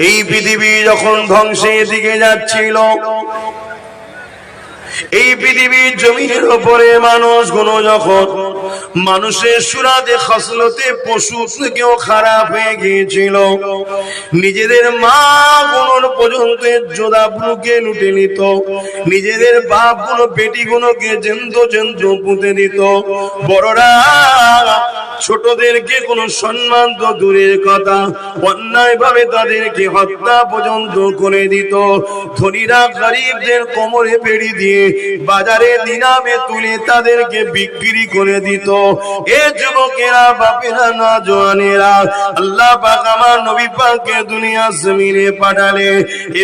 এই পৃথিবী যখন ধ্বংসের দিকে যাচ্ছিল এই পৃথিবীর জমির ওপরে মানুষগুলো যখন মানুষের সুরাতে খসলতে পশু থেকেও খারাপ হয়ে গিয়েছিল। নিজেদের মা গুলোর পর্যন্ত জোদা বুকে লুটে নিত। নিজেদের বাপগুলো পেটি গুলোকে জেন্ত জেন্ত পুঁতে দিত। বড়রা ছোটদেরকে কোনো সম্মান তো দূরের কথা অন্যায় ভাবে তাদেরকে হত্যা পর্যন্ত করে দিত। ধনীরা গরিবদের কোমরে পেড়ি দিয়ে বাজারে দিনামে তুলে তাদেরকে বিক্রি করে দিত। এ যুবকেরা, বাপেরা, না জোয়ানেরা আল্লাহ পাক আমার নবী পাককে দুনিয়া জমিনে পাঠালে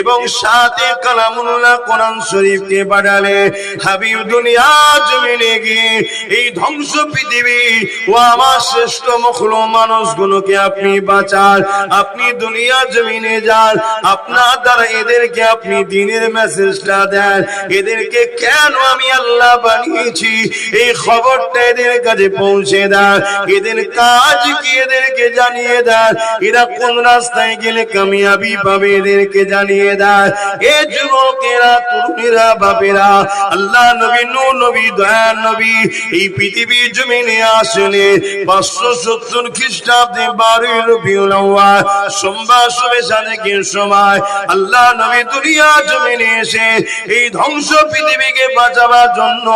এবং সাথে কালামুল্লাহ কোরআন শরীফকে পাঠালে। হাবিব দুনিয়া জমিনে গিয়ে এই ধ্বংস পৃথিবী ও আমার শ্রেষ্ঠ মখলো মানুষগুলোকে আপনি বাঁচান, আপনি দুনিয়া জমিনে যান, আপনার দ্বারা এদেরকে আপনি দিনের মেসেজটা দেন। এদেরকে কেন আমি আল্লাহ বানিয়েছি? এই খবরটা এদের কাছে পৌঁছে দেন। এদের কাজ কি এদেরকে জানিয়ে দেন? এরা কোন রাস্তায় গেলে কামিয়াবি পাবে এদেরকে জানিয়ে দেন। এ যুবকেরা, তরুণীরা, বাপেরা, আল্লাহ নবী নূ নবী, দয়ার নবী, এই পৃথিবীর জমিনে আসলে পাঁচশো সত্তর খ্রিস্টাব্দে বারোই রবিউল সোমবার শুভে সাদেকের সময়, আল্লাহ নবী দুনিয়া জমিনে এসে এই ধ্বংস পৃথিবীকে বাঁচাবার জন্য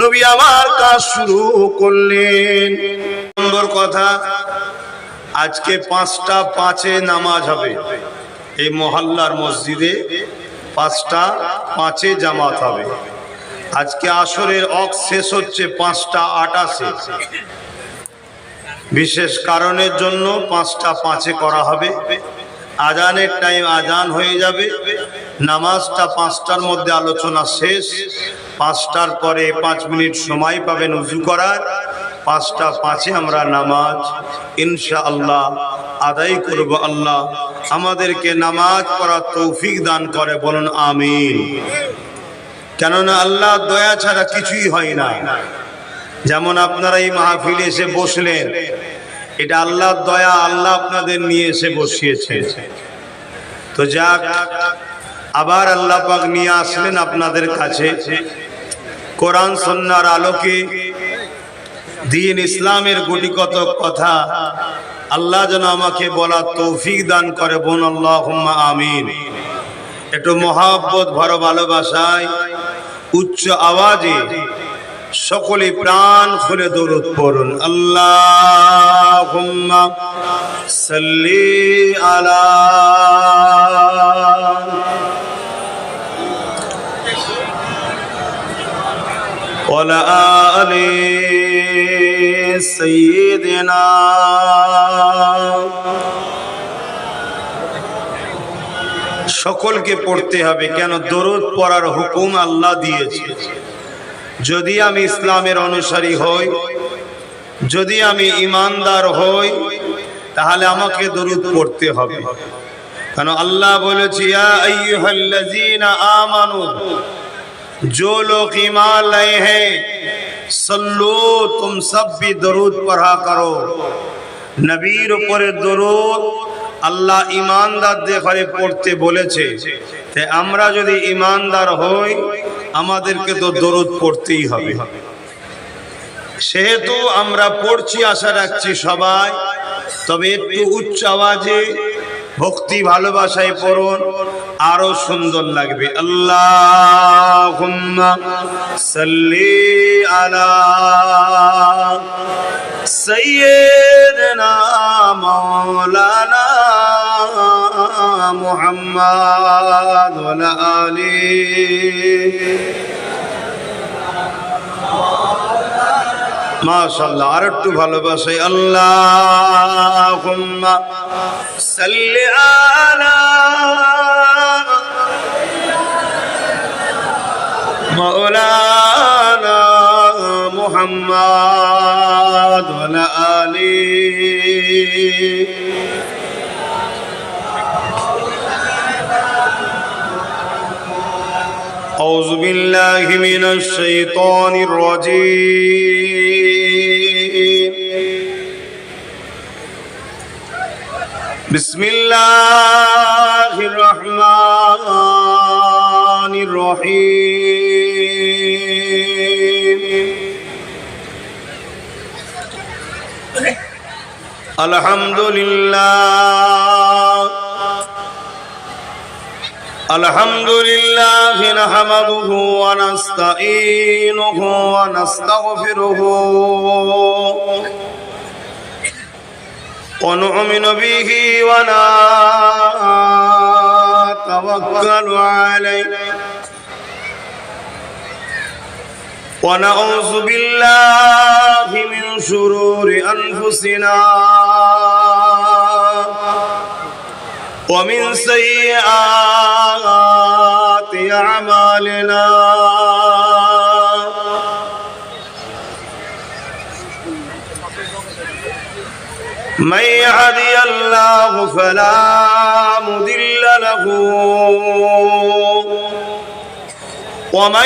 নবী আমার কাজ শুরু করলেন। নম্বর কথা, আজকে পাঁচটা পাঁচে নামাজ হবে। এই মহল্লার মসজিদে পাঁচটা পাঁচে জামাত হবে। আজকে আসরের অক শেষ হচ্ছে পাঁচটা আটাশে বিশেষ কারণের জন্য পাঁচটা পাঁচে করা হবে। আজানের টাইম আজান হয়ে যাবে। নামাজটা পাঁচটার মধ্যে আলোচনা শেষ। পাঁচটার পরে পাঁচ মিনিট সময় পাবেন উজু করার। পাঁচটা পাঁচে আমরা নামাজ ইনশা আল্লাহ আদায় করব আল্লাহ। আমাদেরকে নামাজ পড়ার তৌফিক দান করে, বলুন আমিন। কেননা আল্লাহ দয়া ছাড়া কিছুই হয় না। যেমন আপনারা এই মাহফিলে এসে বসলেন, এটা আল্লাহর দয়া, আল্লাহ আপনাদের নিয়ে এসে বসিয়েছে। তো যাক, আবার আল্লাহ পাক নিয়ে আসলেন আপনাদের কাছে। কোরআন সন্ন্যার আলোকে দিন ইসলামের গুটি কত কথা আল্লাহ যেন আমাকে বলা তৌফিক দান করে বোন আল্লাহ আমিন। একটু মহাব্বত ভর ভালোবাসায়, উচ্চ আওয়াজে সকলে প্রাণ খুলে দরুদ পড়ুন। আল্লাহ সাল্লি আলা وعلى آل سيدنا সকলকে পড়তে হবে কেন দরুদ পড়ার হুকুম আল্লাহ দিয়েছে যদি আমি ইসলামের অনুসারী হই যদি আমি ইমানদার হই তাহলে আমাকে দরুদ পড়তে হবে কেন আল্লাহ বলেছি ইয়া আইয়ুহাল্লাযীনা আমানু जो लोग ईमान लाए हैं सल्लो तुम सब भी दरूद पढ़ा करो নবীর উপরে দরুদ আল্লাহ ইমানদারদের ঘরে পড়তে বলেছে তাই আমরা যদি ইমানদার হই আমাদেরকে তো দরুদ পড়তেই হবে সেহেতু আমরা পড়ছি আশা রাখছি সবাই তবে একটু উচ্চ আওয়াজে ভক্তি ভালোবাসায় পড়ুন আরও সুন্দর লাগবে। আল্লাহ সাল্লি আলা সৈয়দনা মৌলানা ওয়ালা আলি মাশাল্লাহ আর একটু ভালোবাসে। আল্লাহ সাল্লি আলা مولانا محمد ولا آله. أعوذ بالله من الشيطان الرجيم. بسم الله الرحمن الرحيم. الحمد لله الحمد لله نحمده ونستعينه ونستغفره ونؤمن به ولا توكل عليه ونعوذ بالله من شرور أنفسنا ومن سيئات أعمالنا من يهدي الله فلا مضل له ومن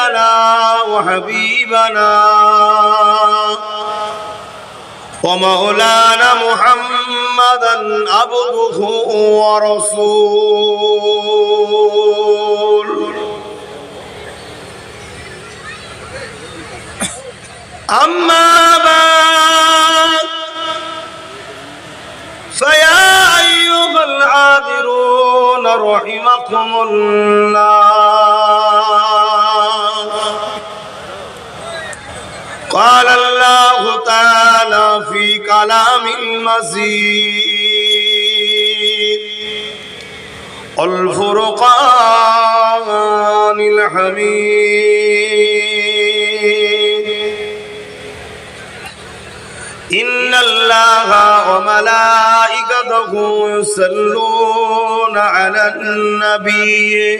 سيدنا وحبيبنا ومولانا محمدا عبده ورسول. أما بعد فيا أيها العابرون رحمكم الله. قال الله تعالى في كلام المزيد الفرقان الحميد إن الله وملائكته يصلون على النبي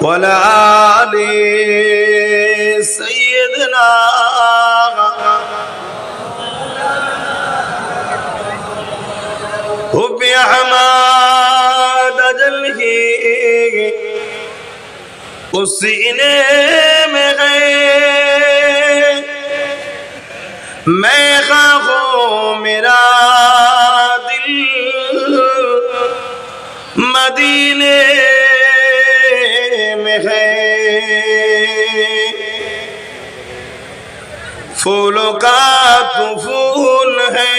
ولا آل سيدنا. حب جل کی اس سینے میں گئے میں خواہوں का फूल है,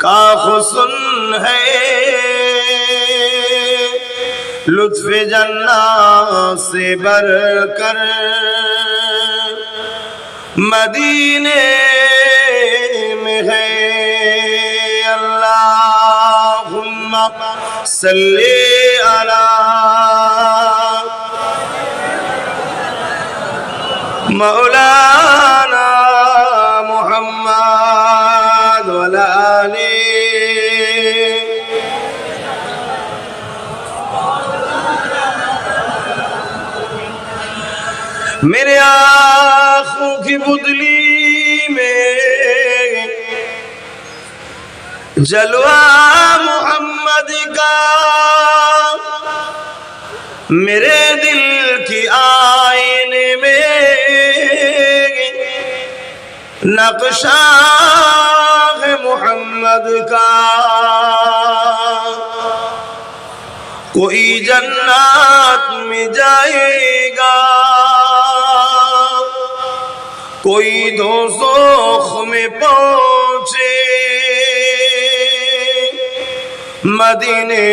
का हुसन है। लुत्फ जन्ना से बर कर मदीने में है। अल्लाह सल्ले अला مولانا محمد ولا میرے آنکھوں کی بدلی میں جلوہ محمد کا میرے دل کی آئین میں نقشہ محمد کا کوئی جنت میں جائے گا کوئی دوزخ میں پہنچے مدینے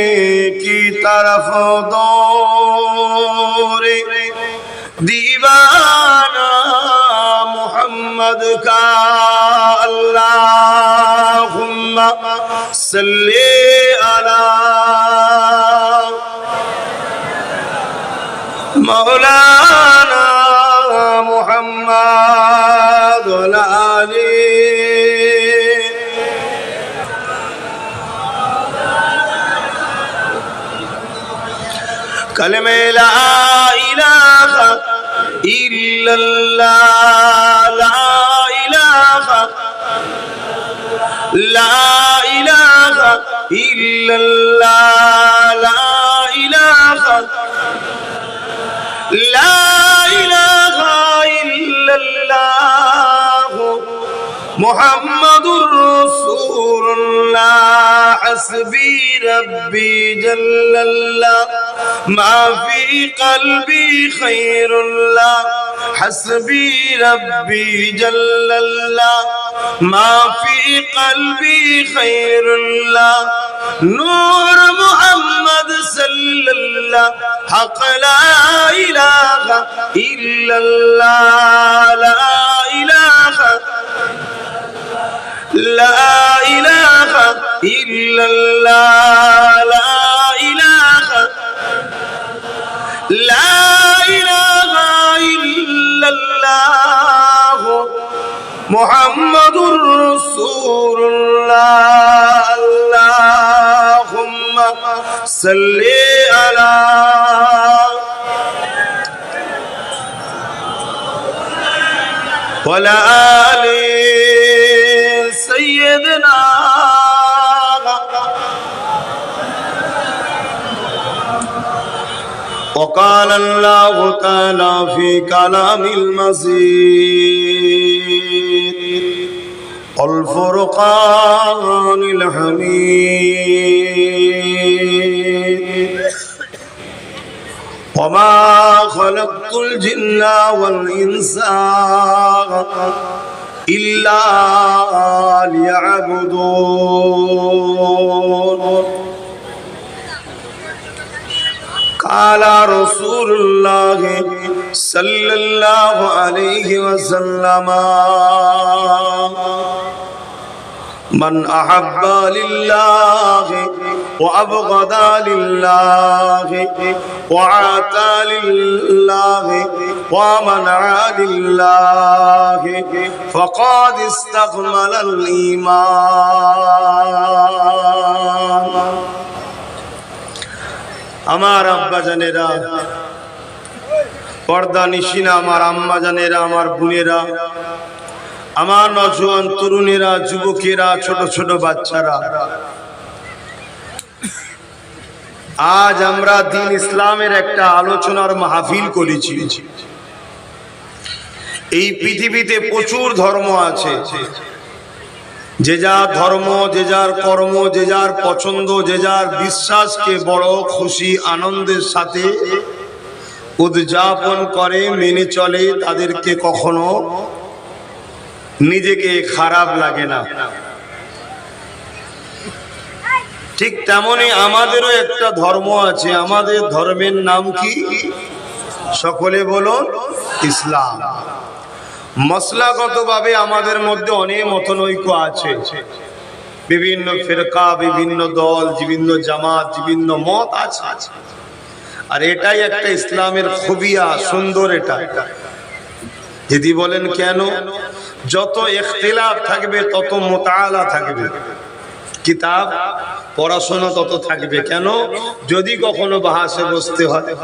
کی طرف دور دیوانہ وحدك اللهم صل على مولانا محمد والعلي كلمة لا إله إلا الله لا إله إلا الله حسبي ربي جل الله. ما في قلبي خير الله. حسبي ربي جل الله. ما في قلبي خير الله. نور محمد صلى الله. حق لا إله إلا الله. لا إله لا إله إلا الله لا إله لا إله إلا الله محمد رسول الله اللهم صل على وعلى آل سيدنا وقال الله تعالى في كلام المزيد الفرقان الحميد وما خلقت الجن والإنس إلا ليعبدون قال رسول الله صلى الله عليه وسلم من أحب لله وأبغض لله وعاتى لله ومنع لله فقد استكمل الإيمان আমার আব্বা জানেরা পর্দা নিশিনা আমার আম্মা জানেরা আমার বোনেরা আমার নজওয়ান তরুণেরা, যুবকেরা, ছোট ছোট বাচ্চারা। আজ আমরা দিন ইসলামের একটা আলোচনার মাহফিল করেছি। এই পৃথিবীতে প্রচুর ধর্ম আছে। যে যার ধর্ম, যে যার কর্ম, যে যার পছন্দ, যে যার বিশ্বাসকে বড় খুশি আনন্দের সাথে উদযাপন করে, মেনে চলে, তাদেরকে কখনো নিজেকে খারাপ লাগে না। ঠিক তেমনি আমাদেরও একটা ধর্ম আছে। আমাদের ধর্মের নাম কি? সকলে বলুন, ইসলাম। মশলাগতভাবে আমাদের মধ্যে অনেক মতনৈক্য আছে। বিভিন্ন ফেরকা, বিভিন্ন দল, বিভিন্ন জামাত, বিভিন্ন মত আছে। আর এটাই একটা ইসলামের খুবিয়া সুন্দর এটা। যদি বলেন, কেন? যত ইখতিলাফ থাকবে, তত মোতালা থাকবে। কিতাব, পড়াশোনা তত থাকবে। কেন? যদি কখনো বাহাসে বসতে হয়।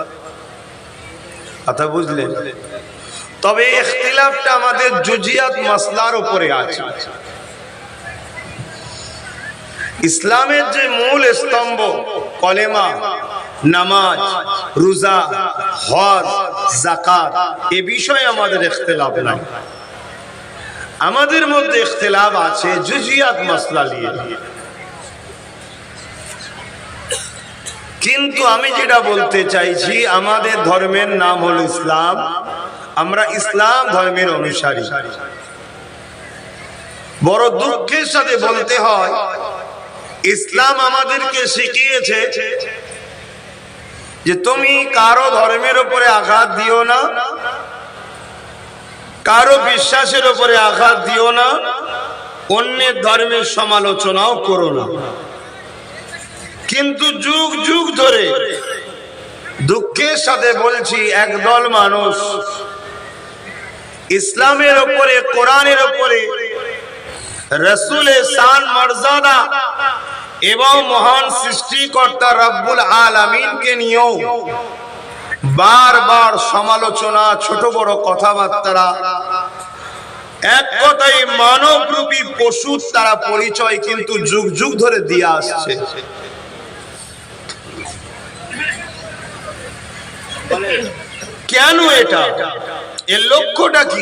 কথা বুঝলেন? তবে ইখতিলাফটা আমাদের জুজিয়াত মাসলার উপরে আছে। ইসলামের যে মূল স্তম্ভ, কলেমা, নামাজ, রোজা, হজ জাকাত এ বিষয়ে আমাদের ইখতিলাফ নাই। আমাদের মধ্যে ইখতিলাফ আছে, জুজিয়াত মাসলা নিয়ে। কিন্তু আমি যেটা বলতে চাইছি, আমাদের ধর্মের নাম হল ইসলাম। আমরা ইসলাম ধর্মের অনুসারী। বড় দুঃখের সাথে বলতে হয়, ইসলাম আমাদেরকে শিখিয়েছে যে তুমি কারও ধর্মের উপরে আঘাত দিও না কারও বিশ্বাসের উপরে আঘাত দিও না, অন্যের ধর্মের সমালোচনাও করো না। কিন্তু যুগ যুগ ধরে দুঃখের সাথে বলছি, একদল মানুষ ইসলামের ওপরে কোরআনের ওপরে রসুলের শান, মর্যাদা এবং মহান সৃষ্টিকর্তা রব্বুল আলামিনকে নিয়েও বারবার সমালোচনা, ছোট বড় কথাবার্তা এক কথাই মানব রূপী পশুর তারা পরিচয় কিন্তু যুগ যুগ ধরে দিয়ে আসছে। কেন এটা? এর লক্ষ্যটা কি?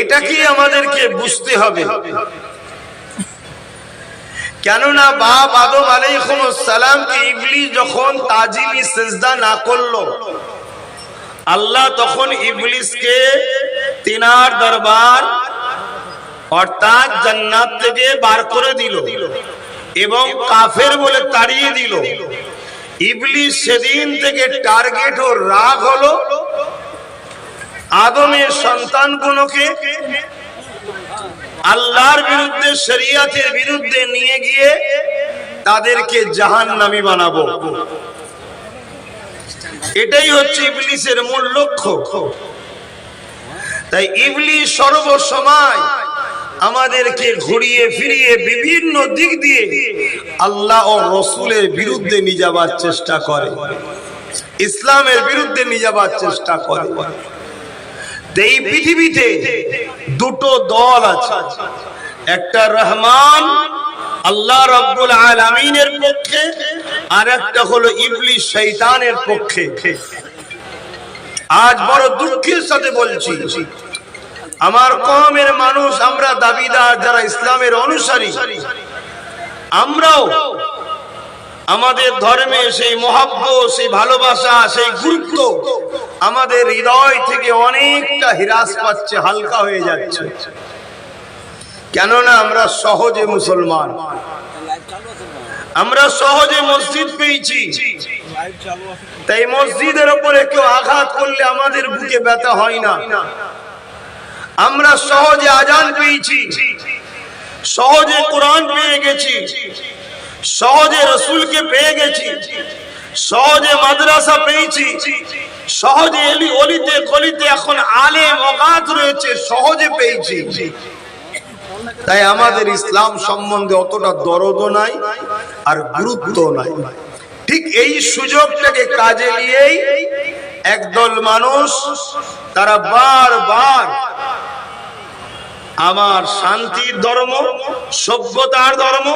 এটা কি আমাদেরকে বুঝতে হবে? কেননা বাপ আদম আলাইহিসসালামকে ইবলিস যখন তাজিমি সেজদা না করল, আল্লাহ তখন ইবলিসকে তিনার দরবার অর্থাৎ জান্নাত থেকে বার করে দিল এবং কাফের বলে তাড়িয়ে দিল। ইবলিস সেদিন থেকে টার্গেট ও রাগ হলো আদমের সন্তানগুলোকে আল্লাহর বিরুদ্ধে, শরিয়াতের বিরুদ্ধে নিয়ে গিয়ে তাদেরকে জাহান্নামী বানাবো। এটাই হচ্ছে ইবলিসের মূল লক্ষ্য। তাই ইবলিস সর্বসময় আমাদেরকে ঘুরিয়ে ফিরিয়ে বিভিন্ন দিক দিয়ে আল্লাহ ও রসুলের বিরুদ্ধে নিয়ে যাবার চেষ্টা করে। ইসলামের বিরুদ্ধে নিয়ে যাবার চেষ্টা করে। এই পৃথিবীতে দুটো দল আছে। একটা রহমান, আল্লাহ রব্বুল আলামিনের পক্ষে, আর একটা হলো ইবলিস শৈতানের পক্ষে। আজ বড় দুঃখের সাথে বলছি, আমার কমের মানুষ, আমরা দাবিদার যারা ইসলামের অনুসারী, আমরাও আমাদের ধর্মে সেই মহাব্য সেই ভালোবাসা, সেই গুরুত্ব আমাদের হৃদয় থেকে অনেকটা হ্রাস পাচ্ছে, হালকা হয়ে যাচ্ছে। কেননা আমরা সহজে মুসলমান। আমরা সহজে মসজিদ পেয়েছি। তাই মসজিদের ওপরে কেউ আঘাত করলে আমাদের বুকে ব্যথা হয় না। আমরা সহজে আজান পেয়েছি। সহজে কোরআন পেয়ে গেছি। সহজে রসুলকে পেয়ে গেছি। সহজে মাদ্রাসা পেয়েছি। সহজে এলি অলিতে গলিতে এখন আলে অগাধ রয়েছে, সহজে পেয়েছি। তাই আমাদের ইসলাম সম্বন্ধে অতটা দরদ নাই আর গুরুত্ব নাই। ঠিক এই সুযোগটাকে কাজে নিয়েই একদল মানুষ তারা বারবার আমার শান্তির ধর্ম, সভ্যতার ধর্ম,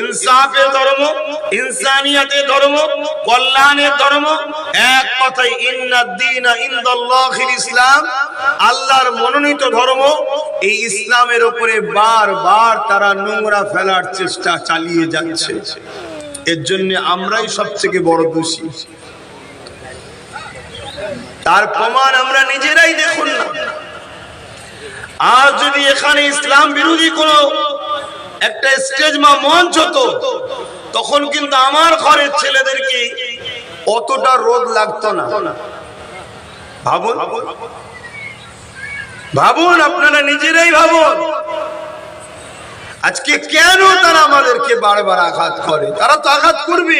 ইনসাফের ধর্ম, ইনসানিয়াতের ধর্ম, কল্যাণের ধর্ম। এক ইন্নাদ্দিনা ইনদাল্লাহিল ইসলাম, আল্লাহর মনোনীত ধর্ম। এই ইসলামের উপরে বারবার তারা নোংরা ফেলার চেষ্টা চালিয়ে যাচ্ছে। এর জন্য আমরাই সবথেকে বড় দোষী। তার প্রমাণ আমরা নিজেরাই দেখুন না। আর যদি এখানে ইসলাম বিরোধী কোন একটা স্টেজ বা মঞ্চ হতো, তখন কিন্তু আমার ঘরের ছেলেদেরকে অতটা রোদ লাগতো না? ভাবুন। ভাবুন, আপনারা নিজেরাই ভাবুন। আজকে কেন তারা আমাদেরকে বারবার আঘাত করে? তারা তো আঘাত করবে।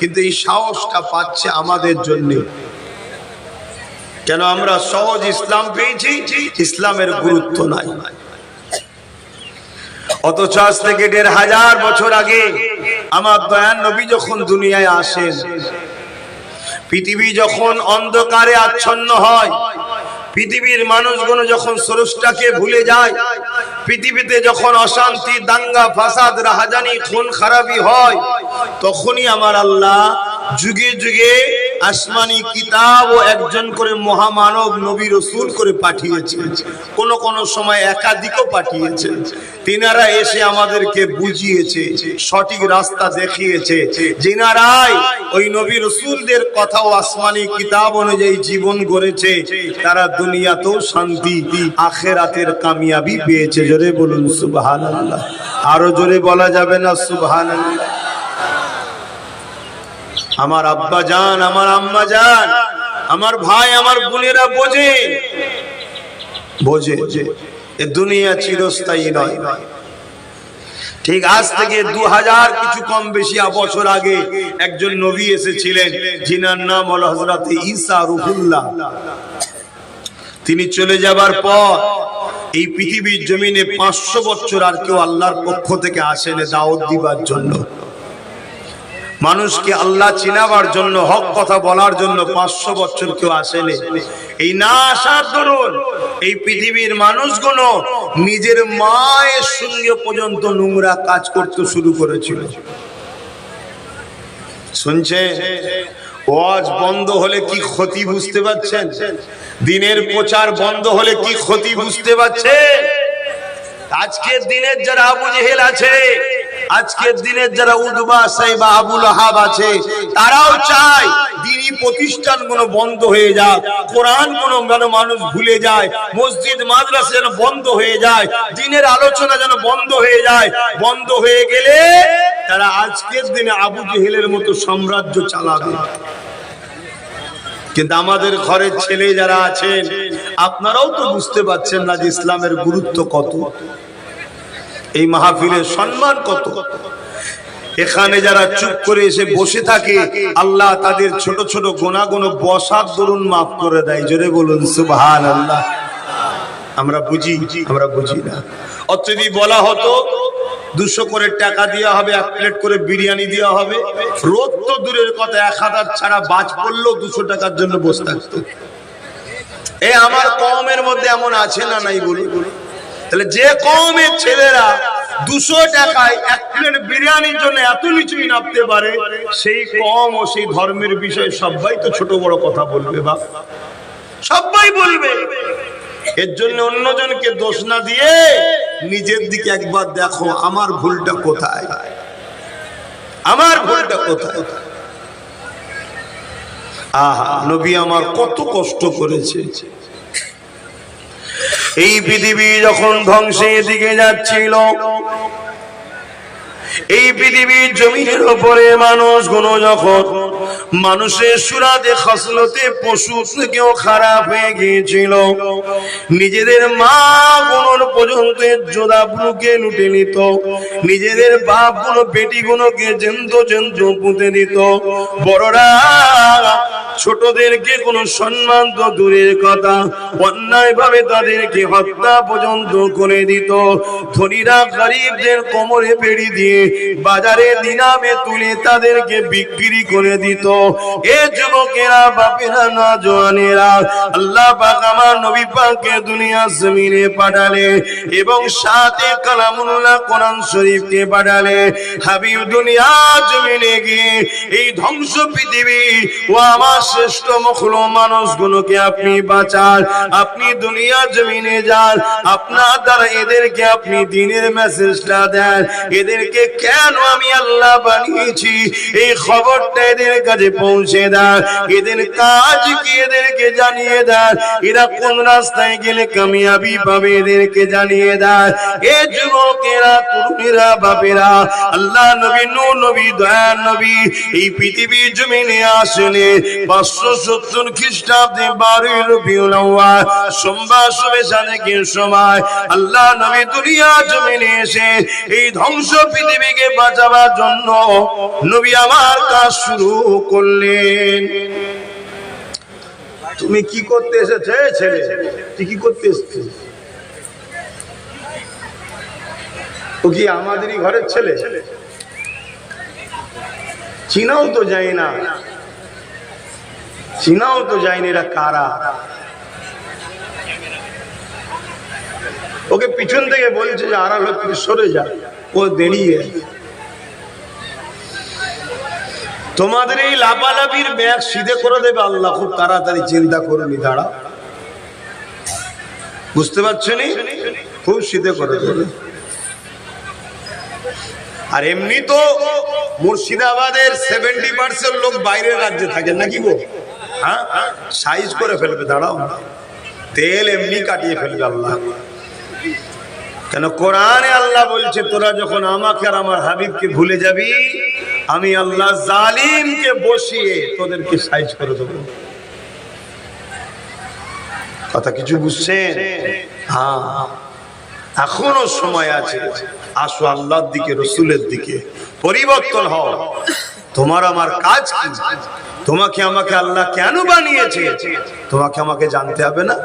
কিন্তু এই সাহসটা পাচ্ছে আমাদের জন্য। কেন আমরা সহজ ইসলাম পেয়েছি? ইসলামের গুরুত্ব নাই। অথচ আজ থেকে দেড় হাজার বছর আগে আমার দয়ান নবী যখন দুনিয়ায় আসেন, পৃথিবী যখন অন্ধকারে আচ্ছন্ন হয়, পৃথিবীর মানুষগুলো যখন স্রষ্টাকে ভুলে যায়, পৃথিবীতে যখন অশান্তি, দাঙ্গা, ফাসাদ, রাহাজানি, খুন, খারাপি হয়, তখনই আমার আল্লাহ যুগে যুগে আসমানি কিতাব ও একজন করে মহামানব নবী রসুল করে পাঠিয়েছে। কোন কোন সময় একাধিকও পাঠিয়েছে। তিনারা এসে আমাদেরকে বুঝিয়েছে, সঠিক রাস্তা দেখিয়েছে। যিনারাই ওই নবী রসুলদের কথা ও আসমানি কিতাব অনুযায়ী জীবন গড়েছে, তারা দুনিয়াতেও শান্তি, আখেরাতের কামিয়াবি পেয়েছে। জোরে বলুন সুবহান আল্লাহ আরও জোরে বলা যাবে না সুবহান আল্লাহ আমার আব্বা জান আমার আম্মা জান আমার ভাই, আমার বোনেরা বোঝে। বোঝে এ দুনিয়া চিরস্থায়ী নয়। ঠিক আজ থেকে দু হাজার কিছু কম বেশি বছর আগে একজন নবী এসেছিলেন যিনার নাম হল হজরত ঈসা রুহুল্লাহ। তিনি চলে যাবার পর এই পৃথিবীর জমিনে পাঁচশো বছর আর কেউ আল্লাহর পক্ষ থেকে আসেনি দাওয়াত দিবার জন্য। মানুষকে আল্লাহ চিনাবার জন্য, হক কথা বলার জন্য পাঁচশো বছর কেউ আসেনি। এই না আসার দরুন, এই পৃথিবীর মানুষগুলো নিজের মায়ের সঙ্গে পর্যন্ত নোংরা কাজ করতে শুরু করেছিল। শুনছে ওয়াজ বন্ধ হলে কি ক্ষতি বুঝতে পারছেন? দিনের প্রচার বন্ধ হলে কি ক্ষতি বুঝতে পারছেন? আজকের দিনের যারা আবু জেহেল আছে আজকের দিনের যারা উদবা সাইবা আবুল হাব আছে, তারাও চায় দিনী প্রতিষ্ঠানগুলো বন্ধ হয়ে যাক কোরআনগুলো যেন মানুষ ভুলে যায়, মসজিদ, মাদ্রাসা যেন বন্ধ হয়ে যায়, দিনের আলোচনা যেন বন্ধ হয়ে যায়। বন্ধ হয়ে গেলে তারা আজকের দিনে আবু জেহেলের মতো সাম্রাজ্য চালাবে। কিন্তু আমাদের ঘরের ছেলে যারা আছেন, আপনারাও তো বুঝতে পারছেন না যে ইসলামের গুরুত্ব কত। এই মাহফিলের সম্মান কত? এখানে যারা চুপ করে এসে বসে থাকে, আল্লাহ তাদের ছোট ছোট গোনা গোনো বসার দরুন মাফ করে দেয়। জোরে বলুন সুবহান আল্লাহ আমরা বুঝি আমরা বুঝি না। অত যদি বলা হতো, দুশো করে টাকা দেওয়া হবে, এক প্লেট করে বিরিয়ানি দেওয়া হবে, রোদ তো দূরের কথা, এক হাজার ছাড়া বাজ পড়লেও দুশো টাকার জন্য বসে থাকতো। এ আমার কমের মধ্যে এমন আছে না নাই বলি বলি তাহলে যে কমের ছেলেরা দুশো টাকায় এক প্লেট বিরিয়ানির জন্য এত নিচুই নামতে পারে, সেই কম ও সেই ধর্মের বিষয়ে সবাই তো ছোট বড় কথা বলবে বা। সবাই বলবে। এর জন্য অন্যজনকে দোষ না দিয়ে নিজের দিকে একবার দেখো, আমার ভুলটা কোথায়? আমার ভুলটা কোথায়? আহা, নবী আমার কত কষ্ট করেছে। এই পৃথিবী যখন ধ্বংসের দিকে যাচ্ছিল এই পৃথিবীর জমিনের ওপরে মানুষগুলো যখন মানুষের সুরাতে খসলতে পশু থেকেও খারাপ হয়ে গিয়েছিল। নিজেদের মা গুলোর পর্যন্ত জোদা বুকে লুটে নিত। নিজেদের বাপগুলো পেটি গুলোকে জেন্ত জেন্ত পুঁতে দিত। বড়রা ছোটদেরকে কোনো সম্মান তো দূরের কথা অন্যায় ভাবে তাদেরকে হত্যা পর্যন্ত করে দিত। ধনীরা গরিবদের কোমরে পেড়ি দিয়ে বাজারে দিনামে তুলে তাদেরকে বিক্রি করে দিত। এ যুবকেরা, বাপেরা, না জোয়ানেরা আল্লাহ পাক আমার নবী পাককে দুনিয়া জমিনে পাঠালে এবং সাথে কালামুল্লাহ কোরআন শরীফকে পাঠালে। হাবিব দুনিয়া জমিনে গিয়ে এই ধ্বংস পৃথিবী ও আমার শ্রেষ্ঠ মানুষগুলোকে আপনি বাঁচান, আপনি দুনিয়া জমিনে যান, আপনার দ্বারা এদেরকে আপনি দিনের মেসেজটা দেন। এদেরকে কেন আমি আল্লাহ বানিয়েছি? এই খবরটা এদের কাছে পৌঁছে দেন। এদের কাজ কি এদেরকে জানিয়ে দেন? এরা কোন রাস্তায় গেলে কামিয়াবি পাবে এদেরকে জানিয়ে দেন। এ যুবকেরা, তরুণীরা, বাপেরা, আল্লাহ নবী নূ নবী, দয়ার নবী, এই পৃথিবীর জমিনে আসলে পাঁচশো সত্তর খ্রিস্টাব্দে বারোই রবিউল সোমবার শুভে সাদেকের সময় আল্লাহ নবী দুনিয়া জমিনে এসে এই ধ্বংস পৃথিবীকে বাঁচাবার জন্য নবী আমার কাজ শুরু করলেন। তুমি কি করতে এসেছে, ছেলে? তুই কি করতে এসেছিস? ও কি আমাদেরই ঘরের ছেলে? চিনাও তো যায় না চিনাও তো যায়নি এরা কারা। ওকে পিছন থেকে বলছে যে আড়াল সরে যা ও দেরিয়ে তোমাদের এই লাপালাপির ব্যাগ সিধে করে দেবে আল্লাহ, খুব তাড়াতাড়ি চিন্তা করুনি দাঁড়া বুঝতে পারছ নি? খুব সিধে করে দেবে। আর এমনি তো মুর্শিদাবাদের সেভেন্টি পার্সেন্ট লোক বাইরের রাজ্যে থাকে, নাকি গো? হ্যাঁ? সাইজ করে ফেলবে, দাঁড়াও। তেল এমনি কাটিয়ে ফেলবে আল্লাহ। কেন? কোরআনে আল্লাহ বলছে, তোরা যখন আমাকে আর আমার হাবিবকে ভুলে যাবি আমি আল্লাহ জালিমকে বসিয়ে তোদেরকে সাইজ করে দেবো। কথা কিছু বুঝছেন? হ্যাঁ। এখনও সময় আছে। আসো আল্লাহর দিকে, রসুলের দিকে। পরিবর্তন হও। তোমার আমার কাজ কি? তোমাকে আমাকে আল্লাহ কেন বানিয়েছে? তোমাকে আমাকে জানতে হবে না?